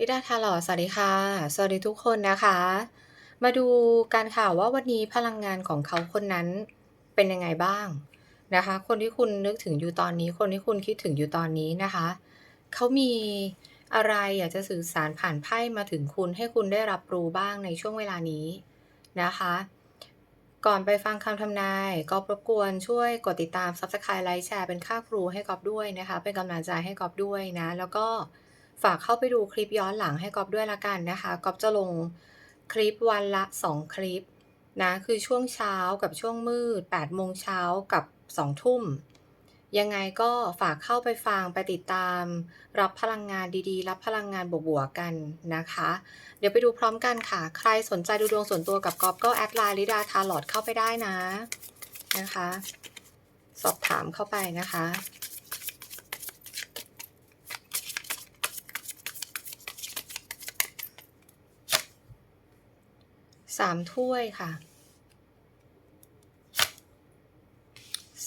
ลิดาทาหลอสวัสดีค่ะ สวัสดีทุกคนนะคะ มาดูการข่าวว่าวันนี้พลังงานของเขาคนนั้นเป็นยังไงบ้างนะคะ คนที่คุณนึกถึงอยู่ตอนนี้ คนที่คุณคิดถึงอยู่ตอนนี้นะคะ เขามีอะไรอยากจะสื่อสารผ่านไพ่มาถึงคุณให้คุณได้รับรู้บ้างในช่วงเวลานี้นะคะ ก่อนไปฟังคำทำนายก็รบกวนช่วยกดติดตาม Subscribe ไลค์แชร์เป็นค่าครูให้กอบด้วยนะคะ เป็นกำลังใจให้กอบด้วยนะ แล้วก็ ฝากเข้าไปดูคลิปย้อนหลังให้กอบด้วยละกันนะคะกอบจะลงคลิปวันละ 2 คลิปนะคือช่วงเช้ากับช่วงมืด8โมงเช้ากับ 2 ทุ่ม ยังไงก็ฝากเข้าไปฟังไปติดตาม รับพลังงานดีๆ รับพลังงานบวกๆกันนะคะ เดี๋ยวไปดูพร้อมกันค่ะ ใครสนใจดูดวงส่วนตัวกับกอบก็แอดไลน์ลิดาทาลอดเข้าไปได้นะนะคะ สอบถามเข้าไปนะคะ สามถ้วยค่ะ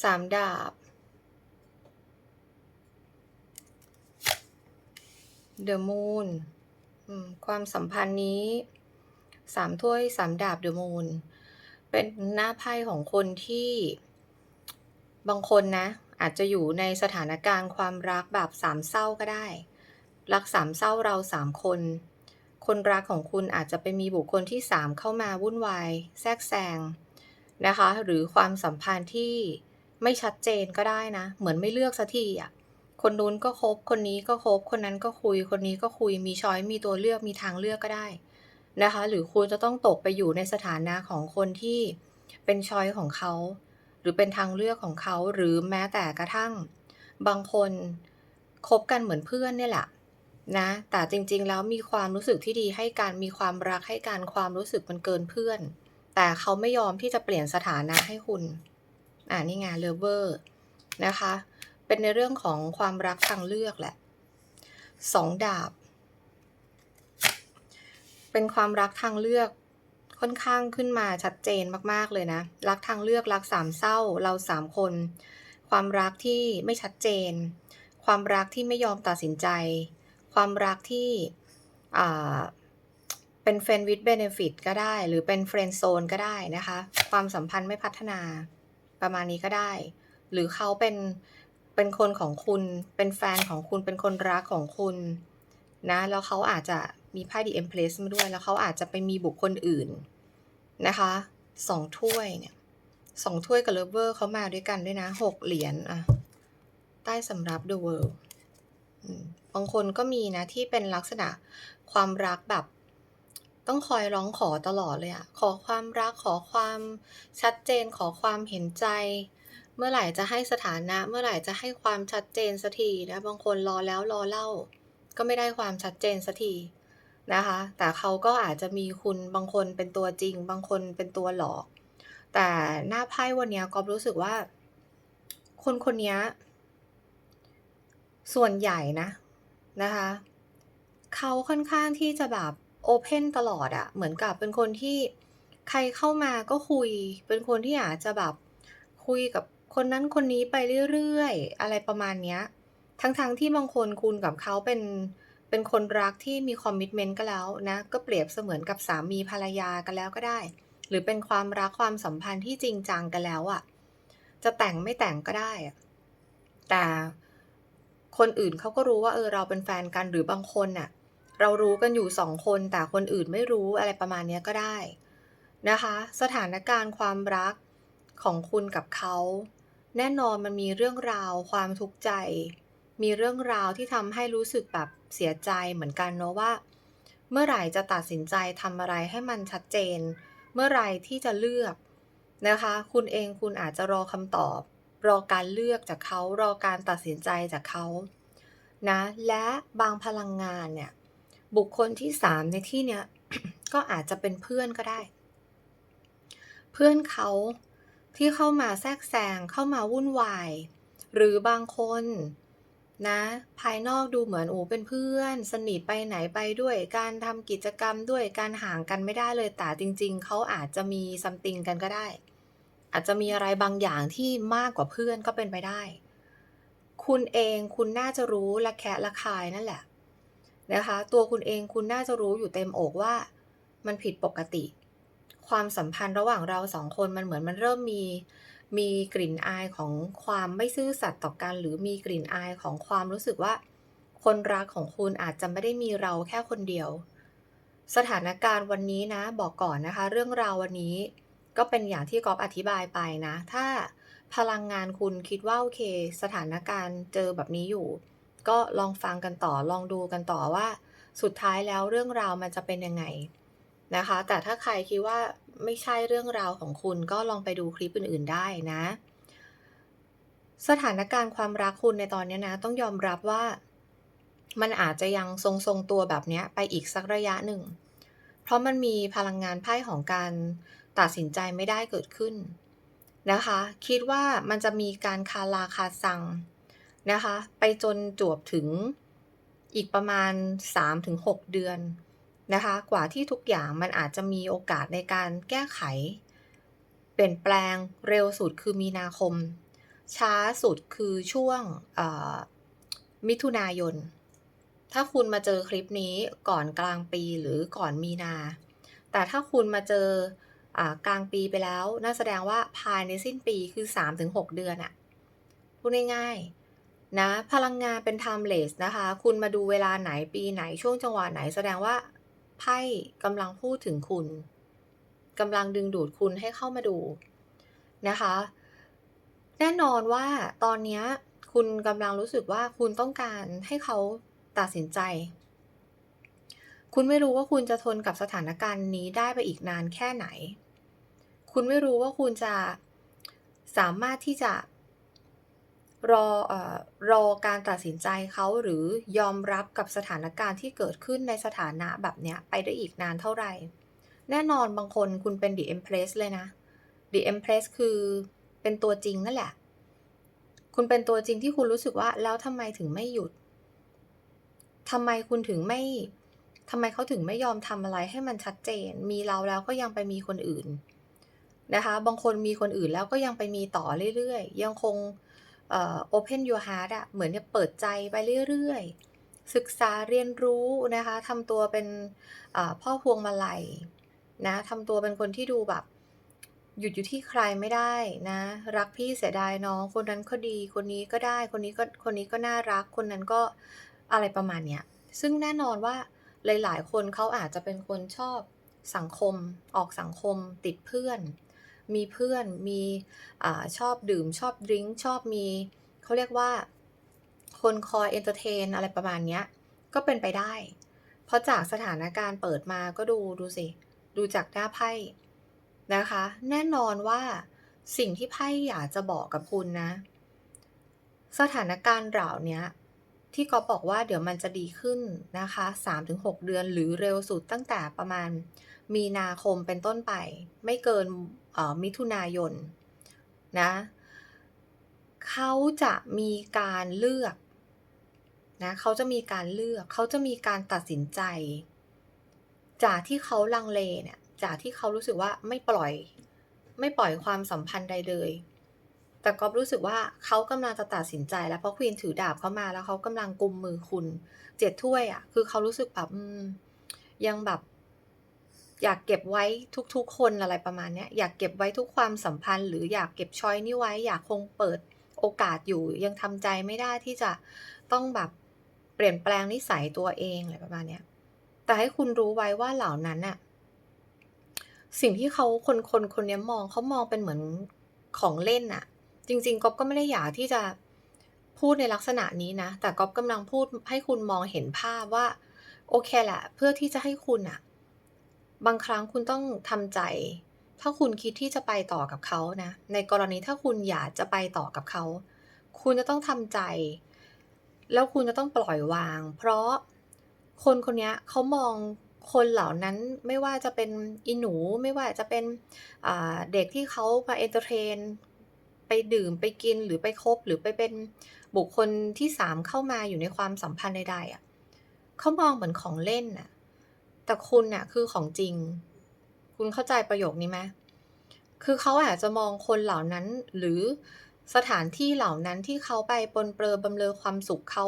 สามดาบ The Moon ความสัมพันธ์นี้สามถ้วยสามดาบ The Moon เป็นหน้าไพ่ของคนที่บางคนนะ อาจจะอยู่ในสถานการณ์ความรักแบบสามเศร้าก็ได้ รักสามเศร้าเราสามคน คนรักของคุณอาจจะไปมีบุคคลที่สามเข้ามาวุ่นวาย แทรกแซงนะคะ หรือความสัมพันธ์ที่ไม่ชัดเจนก็ได้นะ เหมือนไม่เลือกสักทีอะคนนู้นก็คบ คนนี้ก็คบ คนนั้นก็คุย คนนี้ก็คุย มีช้อย มีตัวเลือก มีทางเลือกก็ได้นะคะ หรือคุณจะต้องตกไปอยู่ในสถานะของคนที่เป็นช้อยของเขา หรือเป็นทางเลือกของเขา หรือแม้แต่กระทั่ง บางคนคบกันเหมือนเพื่อนเนี่ยแหละ นะ แต่จริงๆ แล้วมีความรู้สึกที่ดีให้กันมีความรักให้กันความรู้สึกมันเกินเพื่อน แต่เขาไม่ยอมที่จะเปลี่ยนสถานะให้คุณ อ่านี่ไงเลเวอร์นะคะ เป็นในเรื่องของความรักทางเลือกแหละสองดาบ เป็นความรักทางเลือกค่อนข้างขึ้นมาชัดเจนมากๆเลยนะ รักทางเลือกรักสามเศร้าเราสามคน ความรักที่ไม่ชัดเจน ความรักที่ไม่ยอมตัดสินใจ ความรักที่เป็น friend with benefit ก็ได้ หรือเป็น friend zone ก็ได้นะคะ ความสัมพันธ์ไม่พัฒนาประมาณนี้ก็ได้ หรือเขาเป็นเป็นคนของคุณเป็นแฟนของคุณเป็นคนรักของคุณนะแล้วเขาอาจจะมีไพ่ The Empress มาด้วย แล้วเขาอาจจะไปมีบุคคลอื่นนะคะสองถ้วยเนี่ยสองถ้วยกับ Lover เขามาด้วยกันด้วยนะหกเหรียญอะใต้สำรับ The World อืม บางคนก็มีนะที่เป็นลักษณะความรักแบบต้องคอยร้องขอตลอดเลยอะขอความรักขอความชัดเจนขอความเห็นใจ เมื่อไหร่จะให้สถานะ เมื่อไหร่จะให้ความชัดเจนสักทีนะบางคนรอแล้วรอเล่า ก็ไม่ได้ความชัดเจนสักทีนะคะ แต่เขาก็อาจจะมีคุณบางคนเป็นตัวจริง บางคนเป็นตัวหลอก แต่หน้าไพ่วันนี้ก๊อฟรู้สึกว่า คนคนนี้ย ส่วนใหญ่นะนะคะเขาค่อนข้างที่จะแบบโอเพนตลอดอะเหมือนกับเป็นคนที่ใครเข้ามาก็คุย เป็นคนที่อาจจะแบบคุยกับคนนั้นคนนี้ไปเรื่อยๆ อะไรประมาณเนี้ย ทั้งๆที่บางคนคุณกับเขาเป็นเป็นคนรักที่มีคอมมิตเมนต์ก็แล้วนะ ก็เปรียบเสมือนกับสามีภรรยากันแล้วก็ได้ หรือเป็นความรักความสัมพันธ์ที่จริงจังกันแล้วอะจะแต่งไม่แต่งก็ได้แต่ คนอื่นเขาก็รู้ว่าเออเราเป็นแฟนกันหรือบางคนน่ะ เรารู้กันอยู่สองคนแต่คนอื่นไม่รู้อะไรประมาณนี้ก็ได้นะคะ สถานการณ์ความรักของคุณกับเขาแน่นอนมันมีเรื่องราวความทุกข์ใจ มีเรื่องราวที่ทำให้รู้สึกแบบเสียใจเหมือนกันเนาะว่า เมื่อไหร่จะตัดสินใจทำอะไรให้มันชัดเจน เมื่อไหร่ที่จะเลือกนะคะ คุณเองคุณอาจจะรอคำตอบ รอการเลือกจากเขารอการตัดสินใจจากเขานะและบางพลังงานเนี่ยบุคคลที่สามในที่เนี้ยก็อาจจะเป็นเพื่อนก็ได้ เพื่อนเขาที่เข้ามาแทรกแซงเข้ามาวุ่นวาย หรือบางคนนะ ภายนอกดูเหมือนโอ้เป็นเพื่อน สนิทไปไหนไปด้วย การทำกิจกรรมด้วยการห่างกันไม่ได้เลยแต่จริง ๆ เขาอาจจะมีซัมติงกันก็ได้ อาจจะมีอะไรบางอย่างที่มากกว่าเพื่อนก็เป็นไปได้ คุณเองคุณน่าจะรู้ละแคะละคายนั่นแหละนะคะ ตัวคุณเองคุณน่าจะรู้อยู่เต็มอกว่า มันผิดปกติ ความสัมพันธ์ระหว่างเรา2คนมันเหมือนมันเริ่มมีมีกลิ่นอายของความไม่ซื่อสัตย์ต่อกัน หรือมีกลิ่นอายของความรู้สึกว่า คนรักของคุณอาจจะไม่ได้มีเราแค่คนเดียว สถานการณ์วันนี้นะบอกก่อนนะคะ เรื่องราววันนี้ ก็เป็นอย่างที่ก๊อฟอธิบายไปนะ ถ้าพลังงานคุณคิดว่าโอเค สถานการณ์เจอแบบนี้อยู่ ก็ลองฟังกันต่อลองดูกันต่อว่า สุดท้ายแล้วเรื่องราวมันจะเป็นยังไงนะคะ แต่ถ้าใครคิดว่าไม่ใช่เรื่องราวของคุณก็ลองไปดูคลิปอื่น ๆได้นะ สถานการณ์ความรักคุณในตอนนี้นะ ต้องยอมรับว่า มันอาจจะยังทรงๆตัวแบบเนี้ยไปอีกสักระยะหนึ่ง เพราะมันมีพลังงานไพ่ของการ ตัดสินใจไม่ได้เกิดขึ้นนะคะ คิดว่ามันจะมีการคาราคาซังนะคะ ไปจนจวบถึงอีกประมาณ 3-6 เดือนนะคะ กว่าที่ทุกอย่างมันอาจจะมีโอกาสในการแก้ไข เปลี่ยนแปลงเร็วสุดคือมีนาคม ช้าสุดคือช่วงมิถุนายน ถ้าคุณมาเจอคลิปนี้ก่อนกลางปีหรือก่อนมีนา แต่ถ้าคุณมาเจอ กลางปีไปแล้วนั่นแสดงว่าภายในสิ้นปีคือ 3-6 เดือนอะพูดง่ายๆนะพลังงานเป็น timeless นะคะ คุณมาดูเวลาไหนปีไหนช่วงจังหวะไหนแสดงว่าไพ่กำลังพูดถึงคุณกำลังดึงดูดคุณให้เข้ามาดูนะคะ แน่นอนว่าตอนนี้คุณกำลังรู้สึกว่าคุณต้องการให้เขาตัดสินใจ คุณไม่รู้ว่าคุณจะทนกับสถานการณ์นี้ได้ไปอีกนานแค่ไหน คุณไม่รู้ว่าคุณจะสามารถที่จะรออรอการตัดสินใจเขาหรือยอมรับกับสถานการณ์ที่เกิดขึ้นในสถานะแบบเนี้ยไปได้อีกนานเท่าไหร่ แน่นอนบางคนคุณเป็น The Empress เลยนะ The Empress คือเป็นตัวจริงนั่นแหละ คุณเป็นตัวจริงที่คุณรู้สึกว่าแล้วทำไมถึงไม่หยุดทำไมคุณถึงไม่ทำไมเขาถึงไม่ยอมทำอะไรให้มันชัดเจน มีเราแล้วก็ยังไปมีคนอื่น นะคะ บางคนมีคนอื่นแล้วก็ยังไปมีต่อเรื่อยๆ ยังคงเอ่อ open your heart อะเหมือนจะเปิดใจไปเรื่อยๆ ศึกษาเรียนรู้นะคะทำตัวเป็นพ่อพวงมาลัยนะทำตัวเป็นคนที่ดูแบบ หยุดอยู่ที่ใครไม่ได้นะ รักพี่เสียดายน้อง คนนั้นก็ดีคนนี้ก็ได้คนนี้ก็คนนี้ก็น่ารักคนนั้นก็อะไรประมาณเนี้ยซึ่งแน่นอนว่าหลาย ๆ คนเขาอาจจะเป็นคนชอบสังคมออกสังคมติดเพื่อน มีเพื่อนมีอชอบดื่มชอบดริงก์ชอบมีเขาเรียกว่า คนคอยเอนเตอร์เทนอะไรประมาณเนี้ย ก็เป็นไปได้ เพราะจากสถานการณ์เปิดมาก็ดูดูสิ ดูจากหน้าไพ่นะคะ แน่นอนว่าสิ่งที่ไพ่อยากจะบอกกับคุณนะ สถานการณ์เหล่านี้ ที่ก๊อบอกว่าเดี๋ยวมันจะดีขึ้นนะคะ3-6 เดือนหรือเร็วสุดตั้งแต่ประมาณมีนาคมเป็นต้นไป ไม่เกินมิถุนายนนะเขาจะมีการเลือกนะเขาจะมีการเลือก เขาจะมีการตัดสินใจ จากที่เขาลังเลเนี่ยจากที่เขารู้สึกว่าไม่ปล่อย ไม่ปล่อยความสัมพันธ์ใดเลย แต่ก็รู้สึกว่าเขากำลังจะตัดสินใจ แล้วเพราะควีนถือดาบเข้ามาแล้วเขากำลังกุมมือคุณเจ็ดถ้วยอะ่ะ คือเขารู้สึกแบบยังแบบ อยากเก็บไว้ทุกๆ คนอะไรประมาณเนี้ยอยากเก็บไว้ทุกความสัมพันธ์ หรืออยากเก็บช้อยนี้ไว้ อยากคงเปิดโอกาสอยู่ ยังทำใจไม่ได้ที่จะต้องแบบเปลี่ยนแปลงนิสัยตัวเองอะไรประมาณเนี้ยแต่ให้คุณรู้ไว้ว่าเหล่านั้นน่ะสิ่งที่เขาคนคนคนนี้มองเขามองเป็นเหมือนของเล่นน่ะ จริงๆก๊อฟก็ไม่ได้อยากที่จะพูดในลักษณะนี้นะ แต่ก๊อฟกำลังพูดให้คุณมองเห็นภาพว่า โอเคแหละ เพื่อที่จะให้คุณอะบางครั้งคุณต้องทำใจ ถ้าคุณคิดที่จะไปต่อกับเขานะ ในกรณีถ้าคุณอยากจะไปต่อกับเขา คุณจะต้องทำใจ แล้วคุณจะต้องปล่อยวาง เพราะคนคนนี้เขามองคนเหล่านั้นไม่ว่าจะเป็นอีหนูไม่ว่าจะเป็นเด็กที่เขามาเอนเตอร์เทน ไปดื่มไปกินหรือไปคบหรือไปเป็นบุคคลที่สามเข้ามาอยู่ในความสัมพันธ์ใดๆอะเขามองเหมือนของเล่นน่ะ แต่คุณน่ะคือของจริง คุณเข้าใจประโยคนี้ไหมคือเขาอาจจะมองคนเหล่านั้นหรือสถานที่เหล่านั้นที่เขาไปปนเปื้อบำเรอความสุขเขา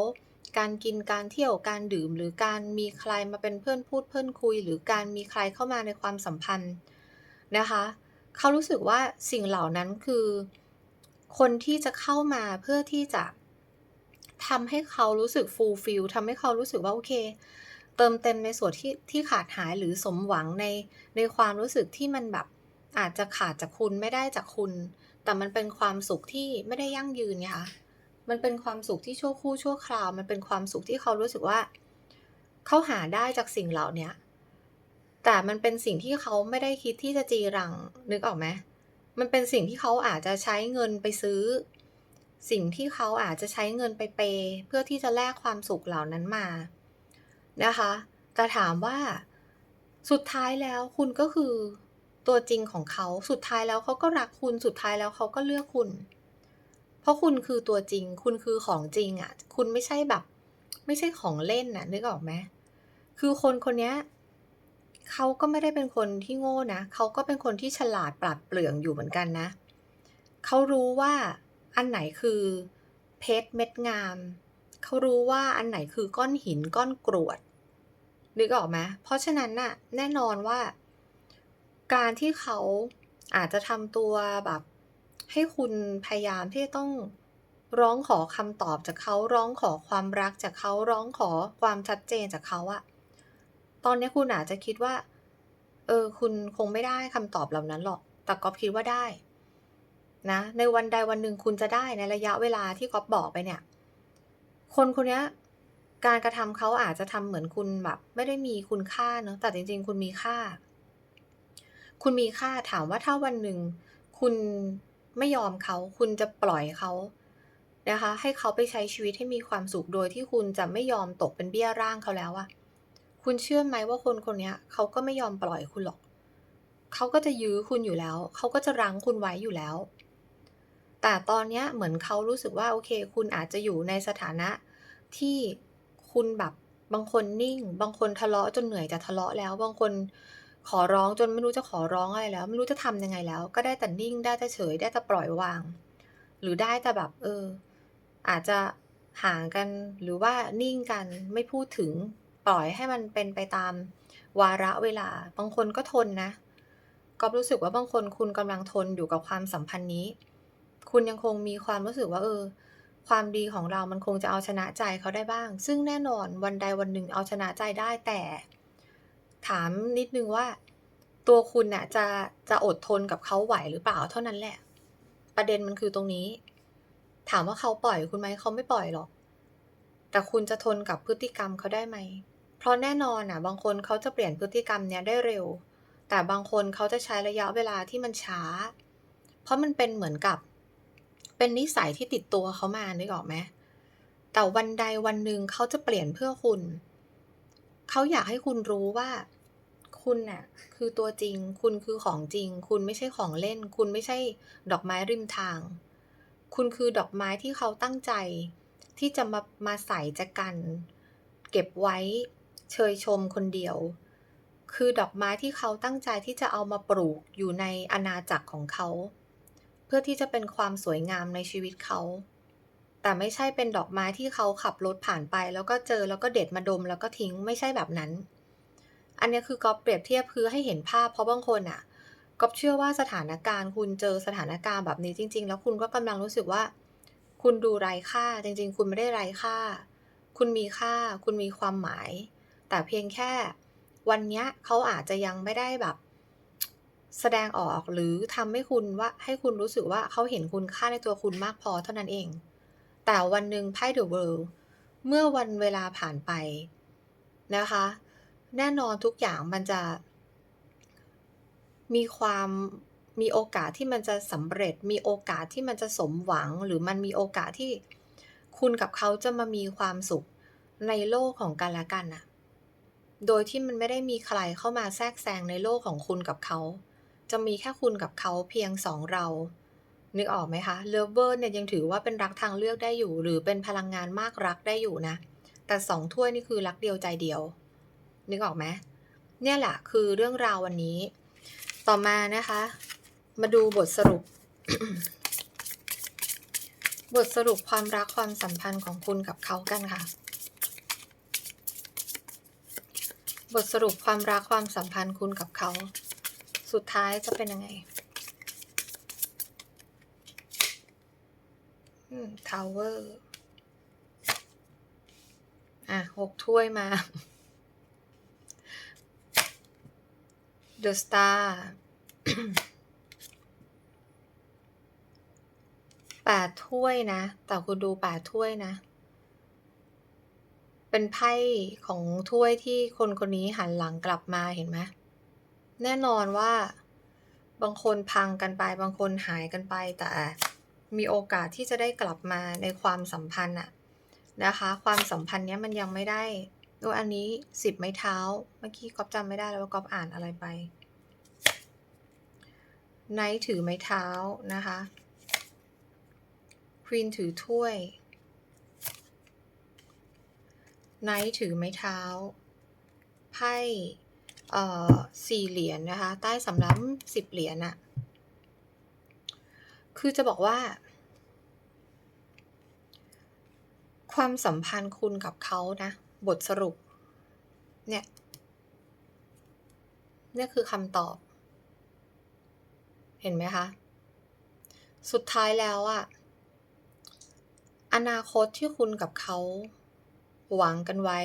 การกินการเที่ยวการดื่ม หรือการมีใครมาเป็นเพื่อนพูดเพื่อนคุย หรือการมีใครเข้ามาในความสัมพันธ์นะคะ เขารู้สึกว่าสิ่งเหล่านั้นคือ คนที่จะเข้ามาเพื่อที่จะทำให้เขารู้สึก fulfill ทำให้เขารู้สึกว่าโอเค เติมเต็มในส่วนที่ที่ขาดหายหรือสมหวังในในความรู้สึกที่มันแบบอาจจะขาดจากคุณไม่ได้จากคุณ แต่มันเป็นความสุขที่ไม่ได้ยั่งยืนไงคะมันเป็นความสุขที่ชั่วครู่ชั่วคราว มันเป็นความสุขที่เขารู้สึกว่า เขาหาได้จากสิ่งเหล่าเนี้ยแต่มันเป็นสิ่งที่เขาไม่ได้คิดที่จะจีรังนึกออกไหม? มันเป็นสิ่งที่เขาอาจจะใช้เงินไปซื้อ สิ่งที่เขาอาจจะใช้เงินไปเปเพื่อที่จะแลกความสุขเหล่านั้นมานะคะแต่ถามว่าสุดท้ายแล้วคุณก็คือตัวจริงของเขาสุดท้ายแล้วเขาก็รักคุณสุดท้ายแล้วเขาก็เลือกคุณ เพราะคุณคือตัวจริง คุณคือของจริงอะคุณไม่ใช่แบบ ไม่ใช่ของเล่นน่ะนึกออกไหม?คือคนคนนี้ เขาก็ไม่ได้เป็นคนที่โง่นะ เขาก็เป็นคนที่ฉลาดปราดเปรื่องอยู่เหมือนกันนะ เขารู้ว่าอันไหนคือเพชรเม็ดงาม เขารู้ว่าอันไหนคือก้อนหินก้อนกรวด นึกออกไหม?เพราะฉะนั้นน่ะแน่นอนว่า การที่เขาอาจจะทำตัวแบบ ให้คุณพยายามที่จะต้องร้องขอคำตอบจากเขาร้องขอความรักจากเขาร้องขอความชัดเจนจากเขาอะ ตอนนี้คุณอาจจะคิดว่า เออ คุณคงไม่ได้คำตอบเหล่านั้นหรอก แต่ก๊อฟคิดว่าได้นะ ในวันใดวันหนึ่งคุณจะได้ในระยะเวลาที่ก๊อฟบอกไปเนี่ย คนคนนี้การกระทำเขาอาจจะทำเหมือนคุณแบบ ไม่ได้มีคุณค่าเนาะแต่จริง ๆ คุณมีค่า คุณมีค่าถามว่าถ้าวันหนึ่ง คุณไม่ยอมเขาคุณจะปล่อยเขานะคะ ให้เขาไปใช้ชีวิตให้มีความสุขโดยที่คุณจะไม่ยอมตกเป็นเบี้ยร่างเขาแล้วอะ คุณเชื่อไหมว่าคนคนนี้เขาก็ไม่ยอมปล่อยคุณหรอก เขาก็จะยื้อคุณอยู่แล้ว เขาก็จะรั้งคุณไว้อยู่แล้ว แต่ตอนนี้เหมือนเขารู้สึกว่าโอเค คุณอาจจะอยู่ในสถานะที่คุณแบบบางคนนิ่ง บางคนทะเลาะจนเหนื่อยจะทะเลาะแล้ว บางคนขอร้องจนไม่รู้จะขอร้องอะไรแล้ว ไม่รู้จะทำยังไงแล้ว ก็ได้แต่นิ่ง ได้แต่เฉย ได้แต่ปล่อยวาง หรือได้แต่แบบเออ อาจจะห่างกันหรือว่านิ่งกันไม่พูดถึง ปล่อยให้มันเป็นไปตามวาระเวลา บางคนก็ทนนะก๊อฟรู้สึกว่าบางคนคุณกำลังทนอยู่กับความสัมพันธ์นี้ คุณยังคงมีความรู้สึกว่าเออ ความดีของเรามันคงจะเอาชนะใจเขาได้บ้าง ซึ่งแน่นอนวันใดวันหนึ่งเอาชนะใจได้แต่ ถามนิดนึงว่า ตัวคุณน่ะจะจะอดทนกับเขาไหวหรือเปล่าเท่านั้นแหละ ประเด็นมันคือตรงนี้ ถามว่าเขาปล่อยคุณไหมเขาไม่ปล่อยหรอก แต่คุณจะทนกับพฤติกรรมเขาได้ไหม? เพราะแน่นอนน่ะบางคนเขาจะเปลี่ยนพฤติกรรมเนี้ยได้เร็ว แต่บางคนเขาจะใช้ระยะเวลาที่มันช้า เพราะมันเป็นเหมือนกับ เป็นนิสัยที่ติดตัวเขามานึกออกไหม?แต่วันใดวันหนึ่งเขาจะเปลี่ยนเพื่อคุณ เขาอยากให้คุณรู้ว่า คุณน่ะคือตัวจริง คุณคือของจริง คุณไม่ใช่ของเล่น คุณไม่ใช่ดอกไม้ริมทาง คุณคือดอกไม้ที่เขาตั้งใจ ที่จะมามาใส่จะกัน เก็บไว้ เชยชมคนเดียว คือดอกไม้ที่เขาตั้งใจที่จะเอามาปลูกอยู่ในอาณาจักรของเขา เพื่อที่จะเป็นความสวยงามในชีวิตเขา แต่ไม่ใช่เป็นดอกไม้ที่เขาขับรถผ่านไป แล้วก็เจอแล้วก็เด็ดมาดมแล้วก็ทิ้งไม่ใช่แบบนั้น อันนี้คือก๊อฟเปรียบเทียบคือให้เห็นภาพเพราะบางคนน่ะก๊อฟเชื่อว่าสถานการณ์ คุณเจอสถานการณ์แบบนี้จริง ๆ แล้วคุณก็กำลังรู้สึกว่า คุณดูไร้ค่าจริง ๆ คุณไม่ได้ไร้ค่า คุณมีค่า คุณมีความหมาย แต่เพียงแค่วันเนี้ยเขาอาจจะยังไม่ได้แบบ แสดงออกหรือทำให้คุณว่าให้คุณรู้สึกว่าเขาเห็นคุณค่าในตัวคุณมากพอเท่านั้นเอง แต่วันหนึ่งไพ่ The World เมื่อวันเวลาผ่านไปนะคะ แน่นอนทุกอย่างมันจะ มีความมีโอกาสที่มันจะสำเร็จ มีโอกาสที่มันจะสมหวัง หรือมันมีโอกาสที่คุณกับเขาจะมามีความสุขในโลกของกันและกันน่ะ โดยที่มันไม่ได้มีใครเข้ามาแทรกแซงในโลกของคุณกับเขา จะมีแค่คุณกับเขาเพียง2เรา นึกออกไหมคะ? Lover เนี่ยยังถือว่าเป็นรักทางเลือกได้อยู่ หรือเป็นพลังงานมากรักได้อยู่นะ แต่2ถ้วยนี่คือรักเดียวใจเดียว นึกออกไหม?เนี่ยแหละคือเรื่องราววันนี้ ต่อมานะคะ มาดูบทสรุป บทสรุปความรักความสัมพันธ์ของคุณกับเขากันค่ะ บทสรุปความรักความสัมพันธ์คุณกับเขา สุดท้ายจะเป็นยังไงทาวเวอร์ อะหกถ้วยมา The Star แปดถ้วยนะ แต่คุณดูแปดถ้วยนะ เป็นไพ่ของถ้วยที่คนคนนี้หันหลังกลับมาเห็นไหมแน่นอนว่า บางคนพังกันไป บางคนหายกันไป แต่มีโอกาสที่จะได้กลับมาในความสัมพันธ์อะนะคะ ความสัมพันธ์เนี้ยมันยังไม่ได้ดูอันนี้สิบไม้เท้า เมื่อกี้ก๊อฟจำไม่ได้แล้วว่าก๊อฟอ่านอะไรไปไนท์ถือไม้เท้านะคะควีนถือถ้วย ไนท์ถือไม้เท้า ไพ่เอ่อสี่เหรียญนนะคะ ใต้สำรับสิบเหรียญอะคือจะบอกว่า ความสัมพันธ์คุณกับเขานะ บทสรุป เนี่ย เนี่ยคือคำตอบ เห็นไหมคะ สุดท้ายแล้วอะอนาคตที่คุณกับเขา หวังกันไว้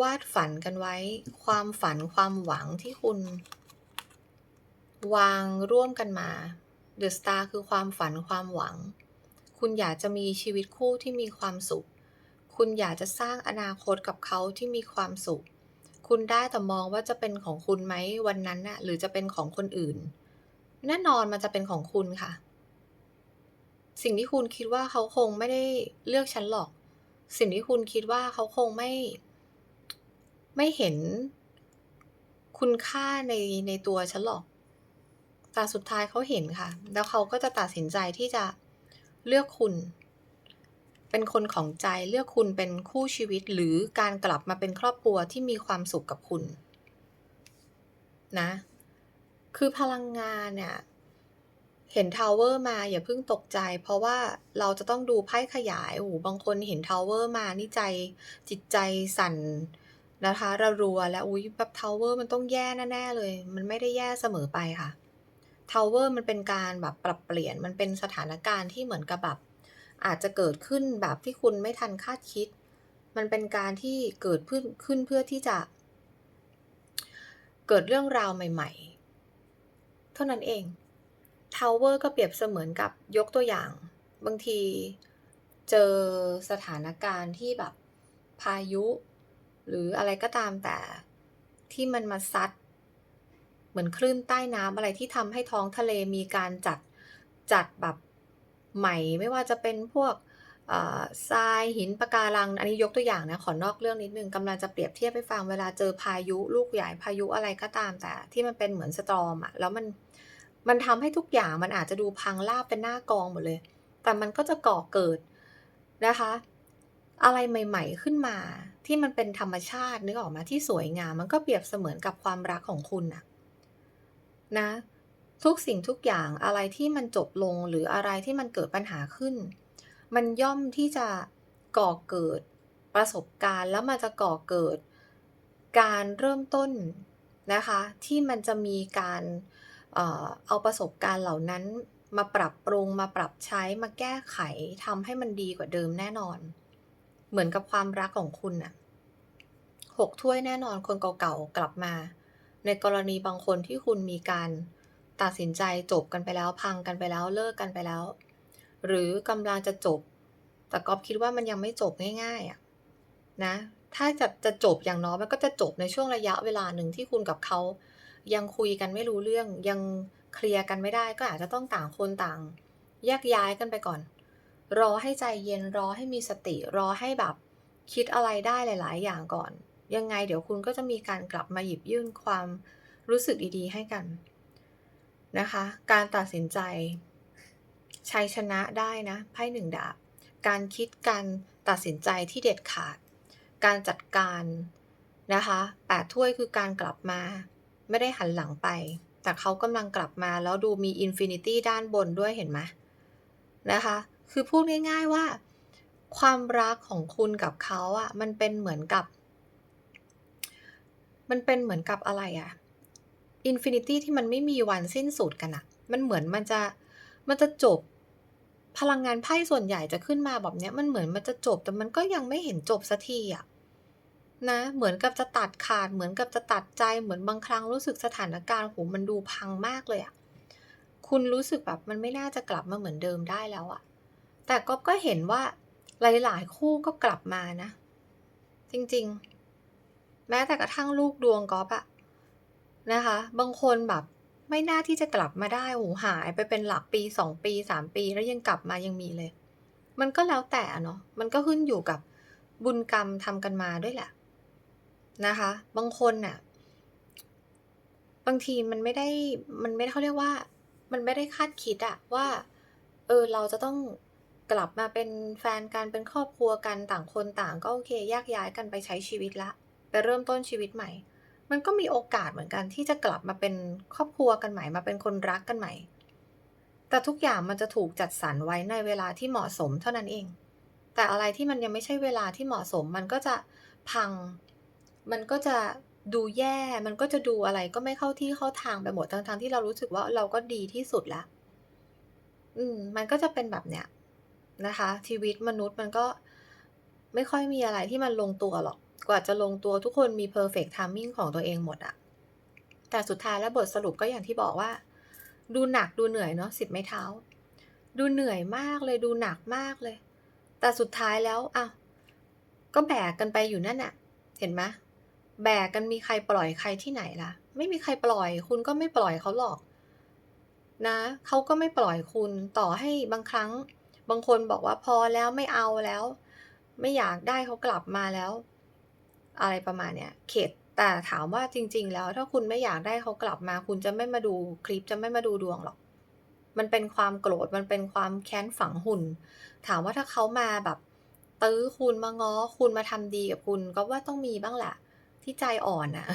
วาดฝันกันไว้ ความฝันความหวังที่คุณ วางร่วมกันมาเดอะสตาร์คือความฝันความหวัง คุณอยากจะมีชีวิตคู่ที่มีความสุข คุณอยากจะสร้างอนาคตกับเขาที่มีความสุข คุณได้แต่มองว่าจะเป็นของคุณไหมวันนั้นน่ะ หรือจะเป็นของคนอื่น แน่นอนมันจะเป็นของคุณค่ะ สิ่งที่คุณคิดว่าเขาคงไม่ได้เลือกฉันหรอก สิ่งที่คุณคิดว่าเขาคงไม่ ไม่เห็นคุณค่าในในตัวฉันหรอก แต่สุดท้ายเขาเห็นค่ะ แล้วเขาก็จะตัดสินใจที่จะเลือกคุณ เป็นคนของใจเลือกคุณเป็นคู่ชีวิตหรือการกลับมาเป็นครอบครัวที่มีความสุขกับคุณ นะ คือพลังงานเนี่ย เห็นทาวเวอร์มาอย่าเพิ่งตกใจ เพราะว่าเราจะต้องดูไพ่ขยายโอ้โหบางคนเห็นทาวเวอร์มานี่ใจจิตใจสั่นนะคะระรัวแล้วอุ้ยแบบทาวเวอร์มันต้องแย่แน่ๆเลย มันไม่ได้แย่เสมอไปค่ะทาวเวอร์มันเป็นการแบบปรับเปลี่ยนมันเป็นสถานการณ์ที่เหมือนกับแบบอาจจะเกิดขึ้นแบบที่คุณไม่ทันคาดคิด มันเป็นการที่เกิดขึ้นขึ้นเพื่อที่จะ เกิดเรื่องราวใหม่ ๆ เท่านั้นเอง ทาวเวอร์ก็เปรียบเสมือนกับยกตัวอย่าง บางทีเจอสถานการณ์ที่แบบพายุ หรืออะไรก็ตามแต่ที่มันมาซัด เหมือนคลื่นใต้น้ำอะไรที่ทำให้ท้องทะเลมีการจัดจัดแบบใหม่ไม่ว่าจะเป็นพวกทรายหินปะการัง อันนี้ยกตัวอย่างนะ ขอนอกเรื่องนิดนึงกำลังจะเปรียบเทียบให้ฟังเวลาเจอพายุลูกใหญ่พายุอะไรก็ตามแต่ที่มันเป็นเหมือนสตรอมอะแล้วมัน มันทำให้ทุกอย่างมันอาจจะดูพังราบเป็นหน้ากองหมดเลย แต่มันก็จะก่อเกิดนะคะ อะไรใหม่ ๆ ขึ้นมา ที่มันเป็นธรรมชาตินึกออกมาที่สวยงาม มันก็เปรียบเสมือนกับความรักของคุณนะนะ ทุกสิ่งทุกอย่างอะไรที่มันจบลงหรืออะไรที่มันเกิดปัญหาขึ้น มันย่อมที่จะก่อเกิดประสบการณ์แล้วมันจะก่อเกิดการเริ่มต้นนะคะ ที่มันจะมีการเเอาประสบการณ์เหล่านั้นมาปรับปรุงมาปรับใช้มาแก้ไขทำให้มันดีกว่าเดิมแน่นอน เหมือนกับความรักของคุณน่ะหกถ้วยแน่นอนคนเก่าๆกลับมา ในกรณีบางคนที่คุณมีการตัดสินใจจบกันไปแล้วพังกันไปแล้วเลิกกันไปแล้ว หรือกำลังจะจบ แต่ก๊อฟคิดว่ามันยังไม่จบง่ายๆอะนะ ถ้าจะจะจบอย่างน้อยมันก็จะจบในช่วงระยะเวลาหนึ่งที่คุณกับเขา ยังคุยกันไม่รู้เรื่องยังเคลียร์กันไม่ได้ก็อาจจะต้องต่างคนต่างแยกย้ายกันไปก่อน รอให้ใจเย็นรอให้มีสติ รอให้แบบคิดอะไรได้หลาย ๆ อย่างก่อน ยังไงเดี๋ยวคุณก็จะมีการกลับมาหยิบยื่นความรู้สึกดีๆ ให้กันนะคะ การตัดสินใจชัยชนะได้นะไพ่หนึ่งดาบ การคิดการตัดสินใจที่เด็ดขาด การจัดการนะคะแปดถ้วยคือการกลับมา ไม่ได้หันหลังไป แต่เขากำลังกลับมาแล้วดูมีอินฟินิตี้ด้านบนด้วยเห็นไหมนะคะ คือพูดง่าย ๆว่า ความรักของคุณกับเขาอะ่ะ มันเป็นเหมือนกับ มันเป็นเหมือนกับอะไรอะอินฟินิตี้ที่มันไม่มีวันสิ้นสุดกันน่ะมันเหมือนมันจะ มันจะจบ พลังงานไพ่ส่วนใหญ่จะขึ้นมาแบบเนี้ย มันเหมือนมันจะจบ แต่มันก็ยังไม่เห็นจบสักทีอะ นะเหมือนกับจะตัดขาดเหมือนกับจะตัดใจเหมือนบางครั้งรู้สึกสถานการณ์โอ้โฮมันดูพังมากเลยอะคุณรู้สึกแบบมันไม่น่าจะกลับมาเหมือนเดิมได้แล้วอะแต่ก๊อบก็เห็นว่าหลาย ๆ คู่ก็กลับมานะ จริงๆ แม้แต่กระทั่งลูกดวงก๊อบอะนะคะ บางคนแบบไม่น่าที่จะกลับมาได้โอ้โฮหายไปเป็นหลักปี2ปี3ปีแล้วยังกลับมายังมีเลย มันก็แล้วแต่เนาะมันก็ขึ้นอยู่กับบุญกรรมทำกันมาด้วยแหละ นะคะ บางคนน่ะ บางทีมันไม่ได้ มันไม่เขาเรียกว่า มันไม่ได้คาดคิดอะว่า เออ เราจะต้องกลับมาเป็นแฟนกันเป็นครอบครัวกันต่างคนต่าง ก็โอเคแยกย้ายกันไปใช้ชีวิตล้วไปเริ่มต้นชีวิตใหม่ มันก็มีโอกาสเหมือนกันที่จะกลับมาเป็นครอบครัวกันใหม่มาเป็นคนรักกันใหม่ แต่ทุกอย่างมันจะถูกจัดสรรไว้ในเวลาที่เหมาะสมเท่านั้นเอง แต่อะไรที่มันยังไม่ใช่เวลาที่เหมาะสมมันก็จะพัง มันก็จะดูแย่ มันก็จะดูอะไรก็ไม่เข้าที่เข้าทางไปหมดทั้งๆที่เรารู้สึกว่าเราก็ดีที่สุดแล้วอืม มันก็จะเป็นแบบเนี้ยนะคะ ชีวิตมนุษย์มันก็ไม่ค่อยมีอะไรที่มันลงตัวหรอก กว่าจะลงตัวทุกคนมีเพอร์เฟกต์ไทมิ่งของตัวเองหมดอะแต่สุดท้ายแล้วบทสรุปก็อย่างที่บอกว่า ดูหนักดูเหนื่อยเนาะ10ไม้เท้า ดูเหนื่อยมากเลยดูหนักมากเลย แต่สุดท้ายแล้วอ้าวก็แบกกันไปอยู่นั่นน่ะเห็นไหม แบกกันมีใครปล่อยใครที่ไหนล่ะ ไม่มีใครปล่อย คุณก็ไม่ปล่อยเขาหรอก นะเขาก็ไม่ปล่อยคุณต่อให้บางครั้ง บางคนบอกว่าพอแล้วไม่เอาแล้ว ไม่อยากได้เขากลับมาแล้ว อะไรประมาณเนี้ยเข็ดแต่ถามว่าจริง ๆ แล้วถ้าคุณไม่อยากได้เขากลับมา คุณจะไม่มาดูคลิปจะไม่มาดูดวงหรอก มันเป็นความโกรธมันเป็นความแค้นฝังหุ่น ถามว่าถ้าเขามาแบบ ตื้อคุณมาง้อคุณมาทำดีกับคุณก๊อบว่าต้องมีบ้างแหละ ที่ใจอ่อนน่ะ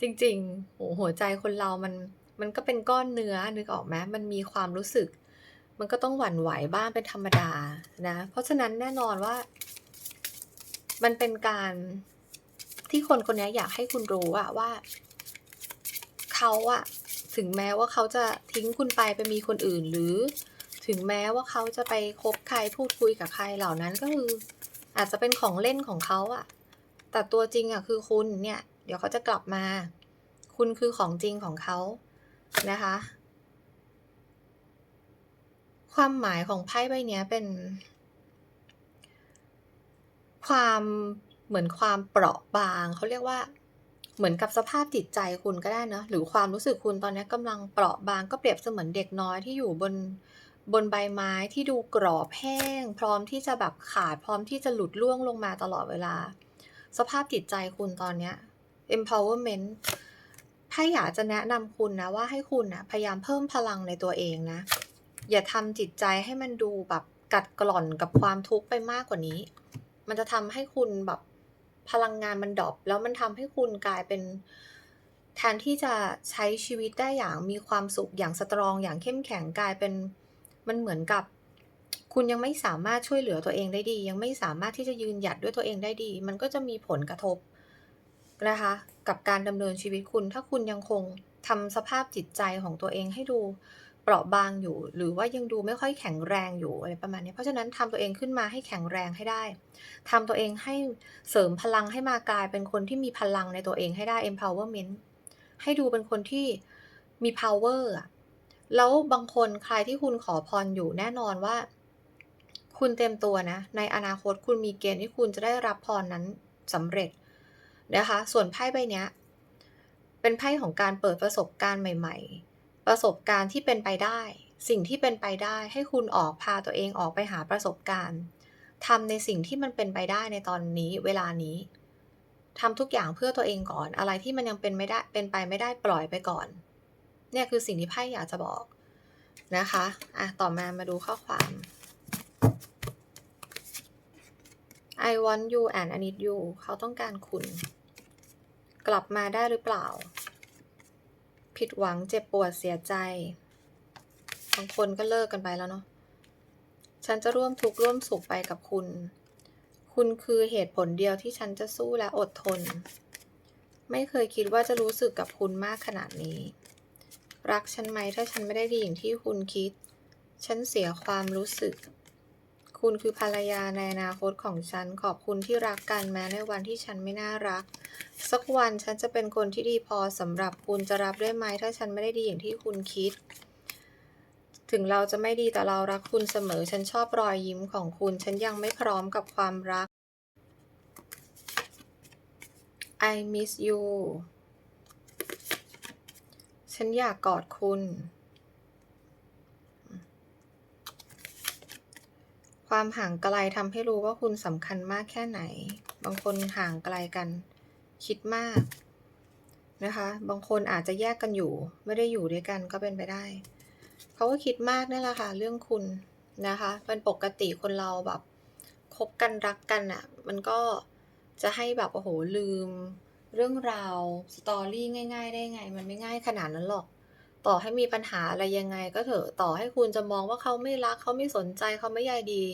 จริงๆโอ้โฮหัวใจคนเรามันมันก็เป็นก้อนเนื้อนึกออกไหมมันมีความรู้สึก มันก็ต้องหวั่นไหวบ้างเป็นธรรมดานะ เพราะฉะนั้นแน่นอนว่า มันเป็นการที่คนคนนี้อยากให้คุณรู้อะว่าเขาอะถึงแม้ว่าเขาจะทิ้งคุณไปไปมีคนอื่นหรือ ถึงแม้ว่าเขาจะไปคบใครพูดคุยกับใครเหล่านั้นก็คือ อาจจะเป็นของเล่นของเขาอะ แต่ตัวจริงอะคือคุณเนี่ย เดี๋ยวเขาจะกลับมา คุณคือของจริงของเขานะคะ ความหมายของไพ่ใบเนี้ยเป็น ความเหมือนความเปราะบางเขาเรียกว่าเหมือนกับสภาพจิตใจคุณก็ได้เนาะหรือความรู้สึกคุณตอนนี้ยกำลังเปราะบางก็เปรียบเสมือนเด็กน้อยที่อยู่บนบนใบไม้ที่ดูกรอบแห้ง พร้อมที่จะแบบขาดพร้อมที่จะหลุดร่วงลงมาตลอดเวลา สภาพจิตใจคุณตอนเนี้ย empowerment ไพ่อยากจะแนะนำคุณนะว่าให้คุณนะพยายามเพิ่มพลังในตัวเองนะ อย่าทำจิตใจให้มันดูแบบกัดกร่อนกับความทุกข์ไปมากกว่านี้ มันจะทำให้คุณแบบพลังงานมันดรอปแล้วมันทำให้คุณกลายเป็นแทนที่จะใช้ชีวิตได้อย่างมีความสุขอย่างสตรองอย่างเข้มแข็งกลายเป็นมันเหมือนกับ คุณยังไม่สามารถช่วยเหลือตัวเองได้ดี ยังไม่สามารถที่จะยืนหยัดด้วยตัวเองได้ดี มันก็จะมีผลกระทบนะคะ กับการดำเนินชีวิตคุณ ถ้าคุณยังคงทำสภาพจิตใจของตัวเองให้ดูเปราะบางอยู่ หรือว่ายังดูไม่ค่อยแข็งแรงอยู่อะไรประมาณนี้เพราะฉะนั้นทำตัวเองขึ้นมาให้แข็งแรงให้ได้ทำตัวเองให้เสริมพลังให้มากลายเป็นคนที่มีพลังในตัวเองให้ได้ empowerment ให้ดูเป็นคนที่มี power แล้วบางคนใครที่คุณขอพรอยู่แน่นอนว่า คุณเตรียมตัวนะ ในอนาคตคุณมีเกณฑ์ที่คุณจะได้รับพรนั้นสำเร็จนะคะ ส่วนไพ่ใบนี้เป็นไพ่ของการเปิดประสบการณ์ใหม่ ๆ ประสบการณ์ที่เป็นไปได้ สิ่งที่เป็นไปได้ให้คุณออกพาตัวเองออกไปหาประสบการณ์ทำในสิ่งที่มันเป็นไปได้ในตอนนี้เวลานี้ทำทุกอย่างเพื่อตัวเองก่อน อะไรที่มันยังเป็นไม่ได้เป็นไปไม่ได้ปล่อยไปก่อน เนี่ยคือสิ่งที่ไพ่อยากจะบอกนะคะ อะ ต่อมามาดูข้อความ I want you and I need you เขาต้องการคุณ กลับมาได้หรือเปล่า ผิดหวังเจ็บปวดเสียใจ บางคนก็เลิกกันไปแล้วเนาะ ฉันจะร่วมทุกข์ร่วมสุขไปกับคุณ คุณคือเหตุผลเดียวที่ฉันจะสู้และอดทน ไม่เคยคิดว่าจะรู้สึกกับคุณมากขนาดนี้ รักฉันไหมถ้าฉันไม่ได้ดีอย่างที่คุณคิด ฉันเสียความรู้สึก คุณคือภรรยาในอนาคตของฉัน ขอบคุณที่รักกันแม้ในวันที่ฉันไม่น่ารัก สักวันฉันจะเป็นคนที่ดีพอสำหรับคุณจะรับได้ไหม ถ้าฉันไม่ได้ดีอย่างที่คุณคิด ถึงเราจะไม่ดีแต่เรารักคุณเสมอ ฉันชอบรอยยิ้มของคุณ ฉันยังไม่พร้อมกับความรัก I miss you ฉันอยากกอดคุณ ความห่างไกลทำให้รู้ว่าคุณสำคัญมากแค่ไหน บางคนห่างไกลกัน คิดมากนะคะ บางคนอาจจะแยกกันอยู่ ไม่ได้อยู่ด้วยกันก็เป็นไปได้เขาก็คิดมากนั่แหละค่ะ เรื่องคุณนะคะเป็นปกติคนเราแบบคบกันรักกันอะ่ะ มันก็จะให้แบบโอ้โหลืม เรื่องราวสตอรี่ง่าย ๆ ได้ไง มันไม่ง่ายขนาดนั้นหรอก ต่อให้มีปัญหาอะไรยังไงก็เถอะต่อให้คุณจะมองว่าเขาไม่รักเขาไม่สนใจเขาไม่ใยดี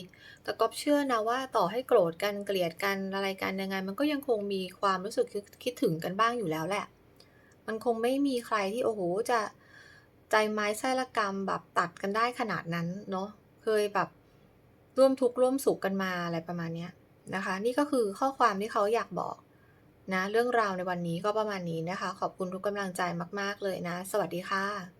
แต่ก๊อฟเชื่อนะว่าต่อให้โกรธกันเกลียดกันอะไรกันยังไง มันก็ยังคงมีความรู้สึกคิดคิดถึงกันบ้างอยู่แล้วแหละ มันคงไม่มีใครที่โอ้โหจะใจไม้ไส้ละกรรมแบบตัดกันได้ขนาดนั้นเนาะเคยแบบร่วมทุกข์ร่วมสุขกันมาอะไรประมาณนี้นะคะ นี่ก็คือข้อความที่เขาอยากบอก นะเรื่องราวในวันนี้ก็ประมาณนี้นะคะ ขอบคุณทุกกำลังใจมาก ๆ เลยนะ สวัสดีค่ะ